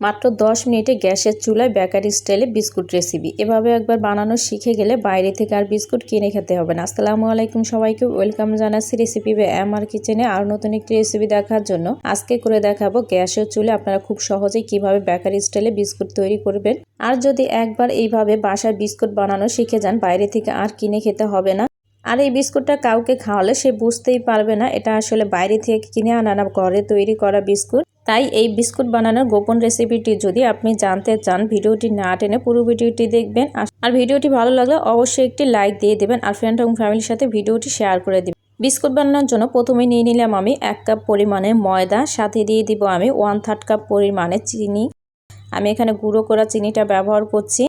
মাত্র 10 মিনিটে গ্যাসের চুলায় বেকারি স্টাইলে বিস্কুট রেসিপি। এভাবে একবার বানানো শিখে গেলে বাইরে থেকে আর বিস্কুট কিনে খেতে হবে না। আসসালামু আলাইকুম সবাইকে, ওয়েলকাম জানাচ্ছি রেসিপি আমার কিচেনে আর নতুন একটি রেসিপি দেখার জন্য। আজকে করে দেখাবো গ্যাসের চুলে আপনারা খুব সহজেই কীভাবে বেকারি স্টাইলে বিস্কুট তৈরি করবেন। আর যদি একবার এইভাবে বাসায় বিস্কুট বানানো শিখে যান, বাইরে থেকে আর কিনে খেতে হবে না। আর এই বিস্কুটটা কাউকে খাওয়ালে সে বুঝতেই পারবে না, এটা আসলে বাইরে থেকে কিনে আনা না, ঘরে তৈরি করা বিস্কুট। তাই এই বিস্কুট বানানোর গোপন রেসিপিটি যদি আপনি জানতে চান, ভিডিওটি না টেনে পুরো ভিডিওটি দেখবেন। আর ভিডিওটি ভালো লাগলে অবশ্যই একটি লাইক দিয়ে দেবেন আর ফ্রেন্ড এবং ফ্যামিলির সাথে ভিডিওটি শেয়ার করে দেবেন। বিস্কুট বানানোর জন্য প্রথমে নিয়ে নিলাম আমি এক কাপ পরিমাণে ময়দা, সাথে দিয়ে দিব আমি ওয়ান থার্ড কাপ পরিমাণে চিনি। আমি এখানে গুঁড়ো করা চিনিটা ব্যবহার করছি।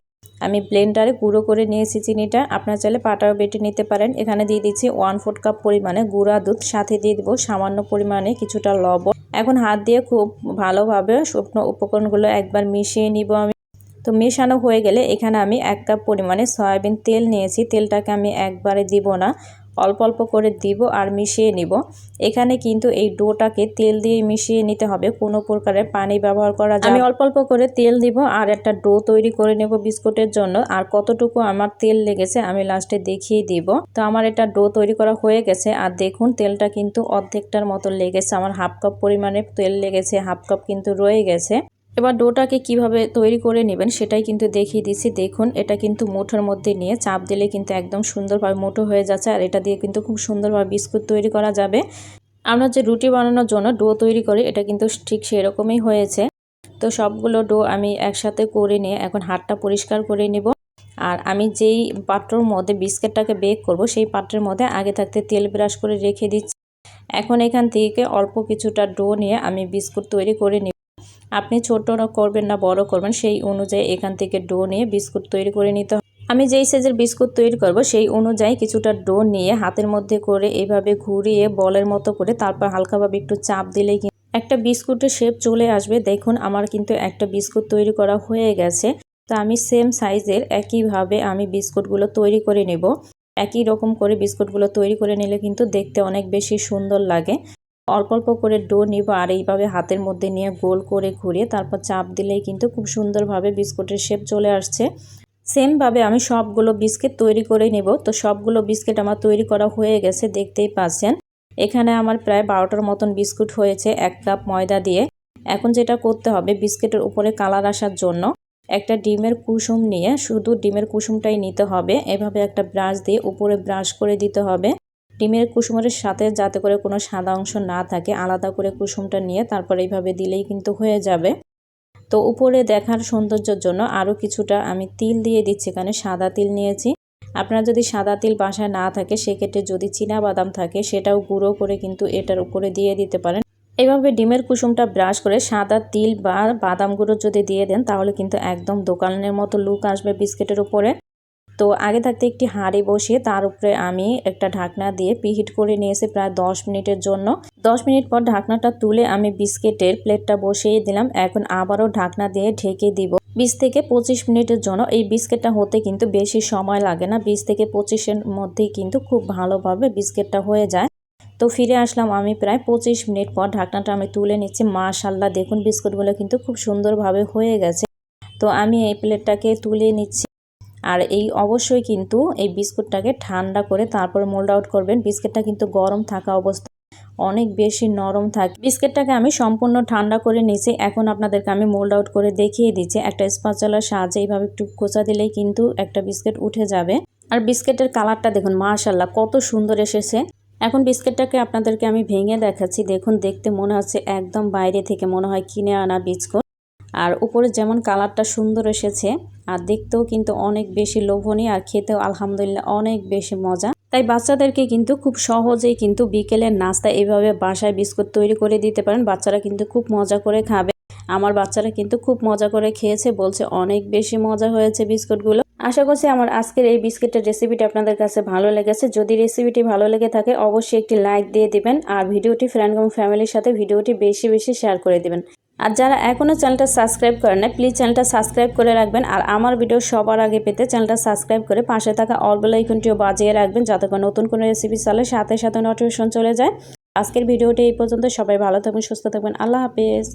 আমি ব্লেন্ডারে গুঁড়ো করে নিয়েছি চিনিটা। আপনার চাইলে পাটাও বেটে নিতে পারেন। এখানে দিয়ে দিচ্ছি ওয়ান ফোর্থ কাপ পরিমাণে গুঁড়া দুধ, সাথে দিয়ে দিব সামান্য পরিমাণে কিছুটা লবণ। এখন হাত দিয়ে খুব ভালোভাবে শুকনো উপকরণগুলো একবার মিশিয়ে নিব আমি। তো মেশানো হয়ে গেলে এখানে আমি এক কাপ পরিমাণে সয়াবিন তেল নিয়েছি। তেলটাকে আমি একবারে দিব না। অল্প অল্প করে দিব আর মিশিয়ে নিব। এখানে কিন্তু এই ডোটাকে তেল দিয়ে মিশিয়ে নিতে হবে। কোনো প্রকারের পানি ব্যবহার করা যায় আমি অল্প অল্প করে তেল দিব আর একটা ডো তৈরি করে নেব বিস্কুটের জন্য। আর কতটুকু আমার তেল লেগেছে আমি লাস্টে দেখিয়ে দিব। তো আমার এটা ডো তৈরি করা হয়ে গেছে। আর দেখুন তেলটা কিন্তু অর্ধেকটার মতো লেগেছে। আমার হাফ কাপ পরিমাণে তেল লেগেছে হাফ কাপ কিন্তু রয়ে গেছে। এবার ডোটাকে কীভাবে তৈরি করে নেবেন সেটাই কিন্তু দেখিয়ে দিচ্ছি। দেখুন, এটা কিন্তু মুঠোর মধ্যে নিয়ে চাপ দিলে কিন্তু একদম সুন্দরভাবে মুঠো হয়ে যাচ্ছে আর এটা দিয়ে কিন্তু খুব সুন্দরভাবে বিস্কুট তৈরি করা যাবে। আমরা যে রুটি বানানোর জন্য ডো তৈরি করি, এটা কিন্তু ঠিক সেরকমই হয়েছে। তো সবগুলো ডো আমি একসাথে করে নিয়ে এখন হাতটা পরিষ্কার করে নেব। আর আমি যেই পাত্রর মধ্যে বিস্কিটটাকে বেক করব, সেই পাত্রের মধ্যে আগে থাকতে তেল ব্রাশ করে রেখে দিচ্ছি। এখন এখান থেকে অল্প কিছুটা ডো নিয়ে আমি বিস্কুট তৈরি করে নিব। আপনি ছোট করবেন না, বড় করবেন, সেই অনুযায়ী এখান থেকে ডো নিয়ে বিস্কুট তৈরি করে নিতে আমি যেই সাইজের বিস্কুট তৈরি করব, সেই অনুযায়ী কিছুটা ডো নিয়ে হাতের মধ্যে করে এইভাবে ঘুরিয়ে বলের মতো করে তারপর হালকাভাবে একটু চাপ দিলেই একটা বিস্কুটের শেপ চলে আসবে। দেখুন, আমার কিন্তু একটা বিস্কুট তৈরি করা হয়ে গেছে। তো আমি সেম সাইজের একইভাবে আমি বিস্কুটগুলো তৈরি করে নেব। একই রকম করে বিস্কুটগুলো তৈরি করে নিলে কিন্তু দেখতে অনেক বেশি সুন্দর লাগে। অল্প অল্প করে ডো নিব আর এইভাবে হাতের মধ্যে নিয়ে গোল করে ঘুরিয়ে তারপর চাপ দিলেই কিন্তু খুব সুন্দরভাবে বিস্কুটের শেপ চলে আসছে। সেমভাবে আমি সবগুলো বিস্কিট তৈরি করে নেব। তো সবগুলো বিস্কিট আমার তৈরি করা হয়ে গেছে, দেখতেই পাচ্ছেন। এখানে আমার প্রায় বারোটার মতন বিস্কুট হয়েছে এক কাপ ময়দা দিয়ে। এখন যেটা করতে হবে বিস্কিটের উপরে কালার আসার জন্য একটা ডিমের কুসুম নিয়ে শুধু ডিমের কুসুমটাই নিতে হবে। এভাবে একটা ব্রাশ দিয়ে উপরে ব্রাশ করে দিতে হবে। ডিমের কুসুমের সাথে যাতে করে কোনো সাদা অংশ না থাকে, আলাদা করে কুসুমটা নিয়ে তারপর এইভাবে দিলেই কিন্তু হয়ে যাবে। তো উপরে দেখার সৌন্দর্যের জন্য আরও কিছুটা আমি তিল দিয়ে দিচ্ছি, এখানে সাদা তিল নিয়েছি। আপনার যদি সাদা তিল বাসায় না থাকে, সেক্ষেত্রে যদি চীনা বাদাম থাকে, সেটাও গুঁড়ো করে কিন্তু এটার উপরে দিয়ে দিতে পারেন। এভাবে ডিমের কুসুমটা ব্রাশ করে সাদা তিল বা বাদাম গুঁড়ো যদি দিয়ে দেন, তাহলে কিন্তু একদম দোকানের মতো লুক আসবে বিস্কিটের উপরে। তো আগে থাকতে একটি হাঁড়ি বসিয়ে তার উপরে আমি একটা ঢাকনা দিয়ে পিহিট করে নিয়েছি প্রায় দশ মিনিটের জন্য। দশ মিনিট পর ঢাকনাটা তুলে আমি বিস্কিটের প্লেটটা বসিয়ে দিলাম। এখন আবারও ঢাকনা দিয়ে ঢেকে দিব। বিশ থেকে পঁচিশ মিনিটের জন্য এই বিস্কিটটা হতে কিন্তু বেশি সময় লাগে না। বিশ থেকে পঁচিশের মধ্যেই কিন্তু খুব ভালোভাবে বিস্কিটটা হয়ে যায়। তো ফিরে আসলাম আমি প্রায় পঁচিশ মিনিট পর। ঢাকনাটা আমি তুলে নিচ্ছি। মাশাল্লাহ দেখুন বিস্কুটগুলো কিন্তু খুব সুন্দরভাবে হয়ে গেছে। তো আমি এই প্লেটটাকে তুলে নিচ্ছি। আর এই অবশ্যই কিন্তু এই বিস্কুটটাকে ঠান্ডা করে তারপর মোল্ড আউট করবেন। বিস্কিটটা কিন্তু গরম থাকা অবস্থা অনেক বেশি নরম থাকে। বিস্কিটটাকে আমি সম্পূর্ণ ঠান্ডা করে নিয়েছি। এখন আপনাদেরকে আমি মোল্ড আউট করে দেখিয়ে দিচ্ছি। একটা স্পাচলার সাহায্যে এইভাবে একটু কোচা দিলেই কিন্তু একটা বিস্কিট উঠে যাবে। আর বিস্কিটের কালারটা দেখুন মাশাল্লাহ কত সুন্দর এসেছে। এখন বিস্কিটটাকে আপনাদেরকে আমি ভেঙে দেখাচ্ছি। দেখুন, দেখতে মনে হচ্ছে একদম বাইরে থেকে মনে হয় কিনে আনা বিস্কুট। আর উপরে যেমন কালারটা সুন্দর এসেছে, আর দেখতেও কিন্তু অনেক বেশি লোভনীয় আর খেতেও আলহামদুলিল্লাহ অনেক বেশি মজা। তাই বাচ্চাদেরকে কিন্তু খুব সহজেই কিন্তু বিকেলের নাস্তা এইভাবে বাসায় বিস্কুট তৈরি করে দিতে পারেন। বাচ্চারা কিন্তু খুব মজা করে খাবে। আমার বাচ্চারা কিন্তু খুব মজা করে খেয়েছে, বলছে অনেক বেশি মজা হয়েছে বিস্কুটগুলো। আশা করছি আমার আজকের এই বিস্কিটের রেসিপিটি আপনাদের কাছে ভালো লেগেছে। যদি রেসিপিটি ভালো লেগে থাকে, অবশ্যই একটি লাইক দিয়ে দিবেন, আর ভিডিওটি ফ্রেন্ড এবং ফ্যামিলির সাথে ভিডিওটি বেশি বেশি শেয়ার করে দিবেন। আর যারা এখনও চ্যানেলটা সাবস্ক্রাইব করে না প্লিজ চ্যানেলটা সাবস্ক্রাইব করে রাখবেন। আর আমার ভিডিও সবার আগে পেতে চ্যানেলটা সাবস্ক্রাইব করে পাশে থাকা অল বেলাইকনটিও বাজিয়ে রাখবেন, যাতে করে নতুন কোনো রেসিপি চলে সাথে সাথে নোটিফিকেশন চলে যায়। আজকের ভিডিওটি এই পর্যন্ত। সবাই ভালো থাকবেন, সুস্থ থাকবেন। আল্লাহ হাফেজ।